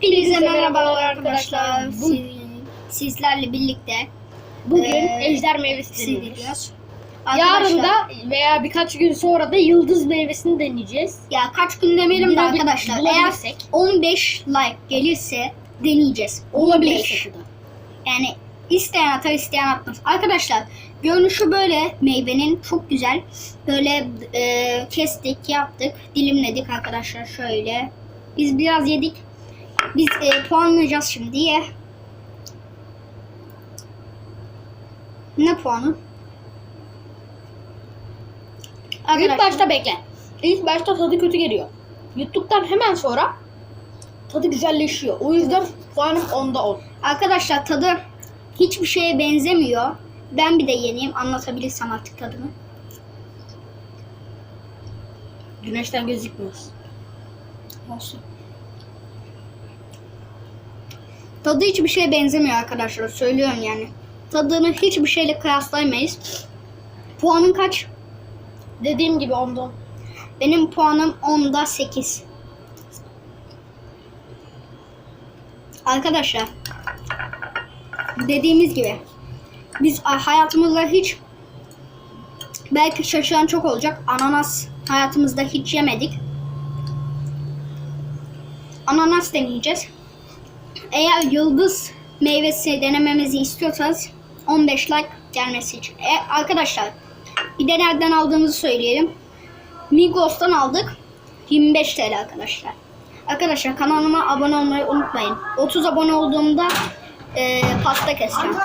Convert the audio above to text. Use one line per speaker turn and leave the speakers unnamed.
Hepinize merhabalar arkadaşlar.
Bu-
Siz- sizlerle birlikte
Bugün
Ee,
ejder meyvesi deniyoruz.
sildiriyoruz.
Yarın da veya birkaç gün sonra da yıldız meyvesini deneyeceğiz.
ya kaç gün demeyelim de arkadaşlar eğer
bulabilirsek.
15 like gelirse deneyeceğiz.
Olabilir
15.
şekilde.
Yani isteyen atar isteyen atmaz. Arkadaşlar görünüşü böyle meyvenin çok güzel. Böyle e, kestik yaptık dilimledik arkadaşlar şöyle. Biz biraz yedik. Biz e, puanlayacağız şimdi ye. Ne puanı?
İlk başta bekle. İlk başta tadı kötü geliyor. Yuttuktan hemen sonra tadı güzelleşiyor. O yüzden puanım onda 10.
Arkadaşlar tadı hiçbir şeye benzemiyor. Ben bir de yeneyim anlatabilirsem artık tadını.
Güneşten gözükmüyor.
Olsun. Tadı hiçbir şeye benzemiyor arkadaşlar. Söylüyorum yani. Tadını hiçbir şeyle kıyaslayamayız. Puanın kaç?
Dediğim gibi onda 10.
Benim puanım 10'da 8. Arkadaşlar dediğimiz gibi biz hayatımızda hiç belki şaşıran çok olacak. Ananas hayatımızda hiç yemedik. Ananas deneyeceğiz. Eğer yıldız meyvesi denememizi istiyorsanız 15 like gelmesi için. E, arkadaşlar bir de nereden aldığımızı söyleyelim. Migros'tan aldık. 25 TL arkadaşlar. Arkadaşlar kanalıma abone olmayı unutmayın. 30 abone olduğumda e, pasta keseceğim.